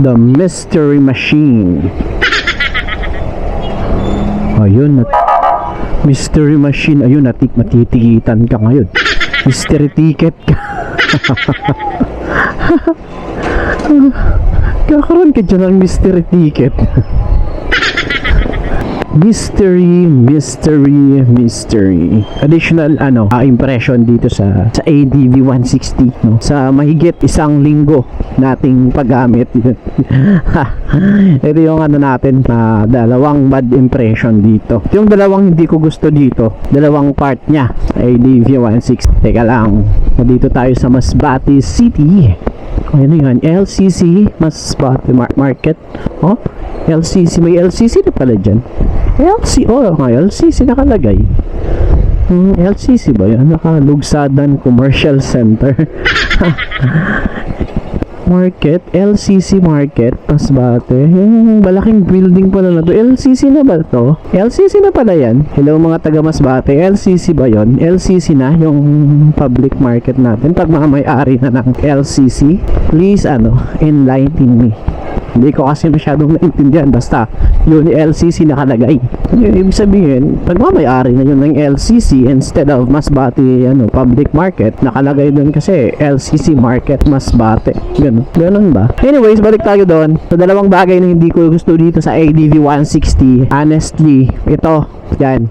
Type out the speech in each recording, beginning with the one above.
The Mystery Machine. Ayun, nat- Mystery Machine. Ayun, natik matitikitan ka ngayon. Mystery ticket ka. Kakaroon ka dyan ng mystery ticket. Mystery, mystery, mystery. Additional ano, ah, impression dito sa sa ADV 160, no? Sa mahigit isang linggo nating paggamit. Ito yung ano natin na dalawang bad impression dito. Yung dalawang hindi ko gusto dito, dalawang part niya ADV 160. Teka lang, dito tayo sa Masbate City. Ano yan? LCC Masbate Mar- Market. Oh, LCC. May LCC na pala dyan. LC, oh, nga, LCC nakalagay. Hmm, LCC ba yan? Nakalugsadan Commercial Center. market, LCC Market, Masbate. Yung malaking building pala na to. LCC na ba to? LCC na pala yan. Hello mga taga Masbate, LCC ba yon? LCC na yung public market natin. Pag mga may-ari na ng LCC, please ano, enlighten me. Hindi ko kasi masyadong naintindihan basta yun LCC nakalagay. Yung ibig sabihin, pag mamayari na yun ng LCC instead of Masbate ano, public market, nakalagay doon kasi LCC market Masbate. Ganun. Ganun ba? Anyways, balik tayo doon. Sa dalawang bagay na hindi ko gusto dito sa ADV 160, honestly, ito, yan.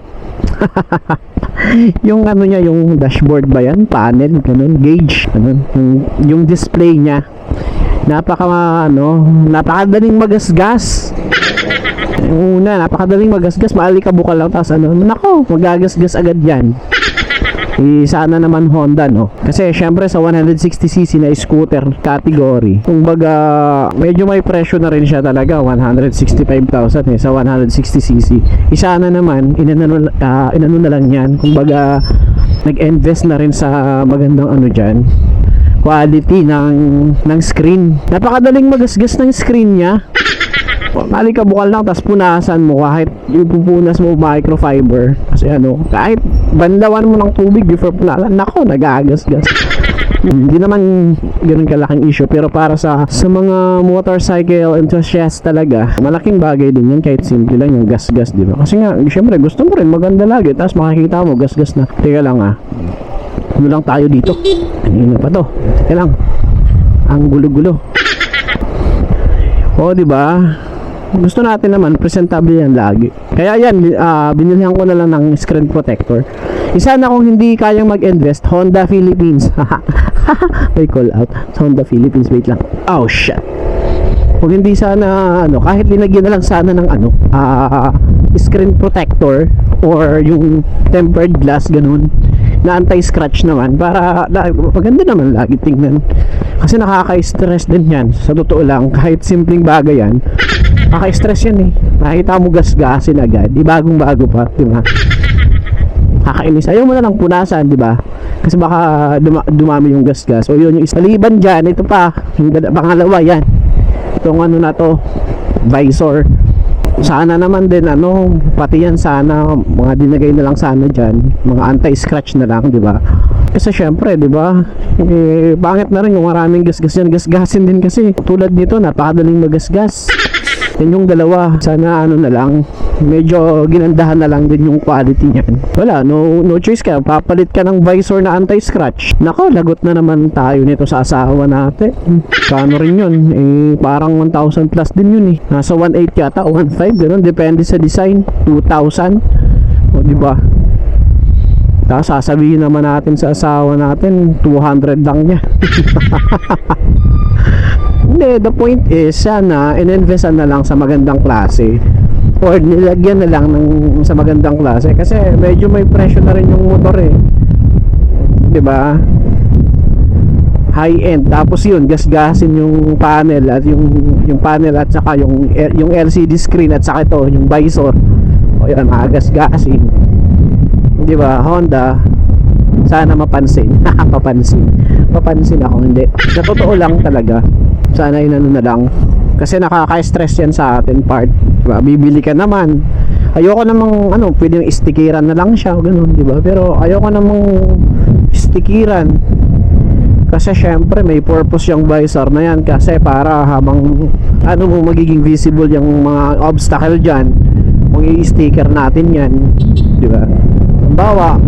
yung ano niya, yung dashboard ba yan? Panel, ganun, gauge, ganun. Yung, yung display niya, napaka ano, napakadaling magasgas. Yung una, napakadaling magasgas, maali ka bukal lang tapos ano, nako, magagasgas agad yan. Eh, sana naman Honda, no? Kasi syempre sa 160cc na scooter category, kung baga, medyo may presyo na rin siya talaga, 165,000 eh, sa 160cc. Isa na naman, inano, ah, inano na lang yan, kung baga, nag-invest na rin sa magandang ano dyan, quality ng ng screen. Napakadaling magasgas ng screen niya. Mali ka bukal lang tapos punasan mo kahit yung pupunas mo microfiber. Kasi ano kahit banlawan mo ng tubig before punasan nako nagagasgas. Hindi naman ganun kalaking issue pero para sa sa mga motorcycle enthusiast talaga malaking bagay din yan kahit simple lang yung gas-gas di ba? Kasi nga syempre gusto mo rin maganda lagi tapos makikita mo gas-gas na. Teka lang ah ano lang tayo dito? Kanina pa to? Teka lang. Ang gulo-gulo. O di ba? Gusto natin naman presentable yan lagi. Kaya yan ah, binilihan ko na lang ng screen protector. Isa na kung hindi kayang mag-invest Honda Philippines. May call out. Honda Philippines wait lang. Oh shit. Kung hindi sana ano kahit linagyan na lang sana ng ano ah, screen protector or yung tempered glass ganun na anti-scratch naman para la, maganda naman lagi tingnan. Kasi nakaka-stress din yan sa totoo lang. Kahit simpleng bagay yan nakaka-stress yan eh. Nakita mo gas-gasin agad. Di bagong bago pa di ba? Kakainis. Ayaw mo na lang punasan di ba? Kasi baka duma- dumami yung gas-gas. O yun yung isa maliban dyan ito pa. Yung pangalawa yan. Itong ano na to visor sana naman din ano pati yan sana mga dinagay na lang sana dyan mga anti-scratch na lang di ba? Kasi syempre di ba eh, pangit na rin yung maraming gasgas yan. Gasgasin din kasi. Tulad nito napakadaling magasgas. Yan yung dalawa. Sana ano na lang medyo ginandahan na lang din yung quality niyan. Wala no no choice ka. Papalit ka ng visor na anti-scratch. Nako lagot na naman tayo nito sa asawa natin. Kano rin yun? Eh parang 1,000 plus din yun eh. Nasa 1.8 yata o 1.5 ganun. Depende sa design. 2,000 o di ba? Tapos sasabihin naman natin sa asawa natin 200 lang niya. Hindi the point is sana ininvestan na lang sa magandang klase or nilagyan na lang ng sa magandang klase. Kasi medyo may presyo na rin yung motor eh. 'di ba? High end tapos yun gasgasin yung panel at yung yung panel at saka yung yung LCD screen at saka ito yung visor. O yan magasgasin 'di ba? Honda. Sana mapansin. Mapansin mapansin ako hindi. Sa totoo lang talaga sana inano na lang kasi nakaka-stress yan sa atin part. Diba? bibili ka naman. Ayoko namang ano pwedeng istikiran na lang siya ganun di ba pero ayoko namang istikiran. Kasi syempre may purpose yung visor na yan. Kasi para habang ano mo magiging visible yung mga obstacle dyan kung i-sticker natin yan di ba? Halimbawa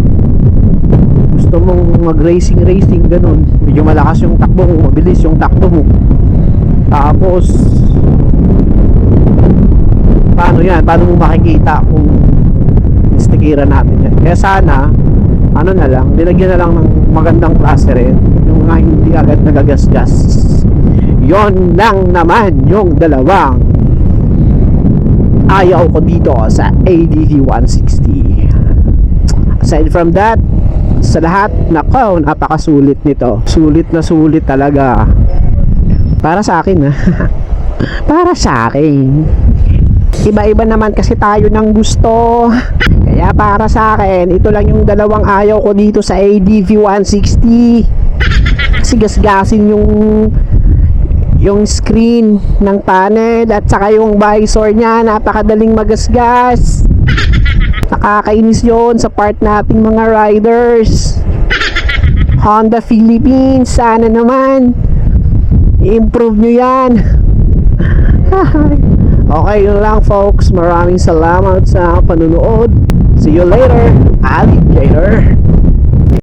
gusto mong mag racing racing ganun. Medyo malakas yung takbo mo mabilis yung takbo mo tapos paano yan? paano mo makikita kung stickeran natin yan? Kaya sana ano na lang, nilagyan na lang ng magandang klase rin yung mga hindi agad nagagasgas. Yon lang naman yung dalawang ayaw ko dito sa ADV 160 aside from that sa lahat nako napakasulit nito. Sulit na sulit talaga para sa akin ha? Para sa akin. Iba-iba naman kasi tayo ng gusto. Kaya para sa akin ito lang yung dalawang ayaw ko dito sa ADV 160 kasi gasgasin yung yung screen ng panel at saka yung visor niya. Napakadaling magasgas. Nakakainis yon sa part nating mga riders. Honda Philippines sana naman i-improve nyo yan. Okay yun lang folks. Maraming salamat sa panunood. See you later. Alligator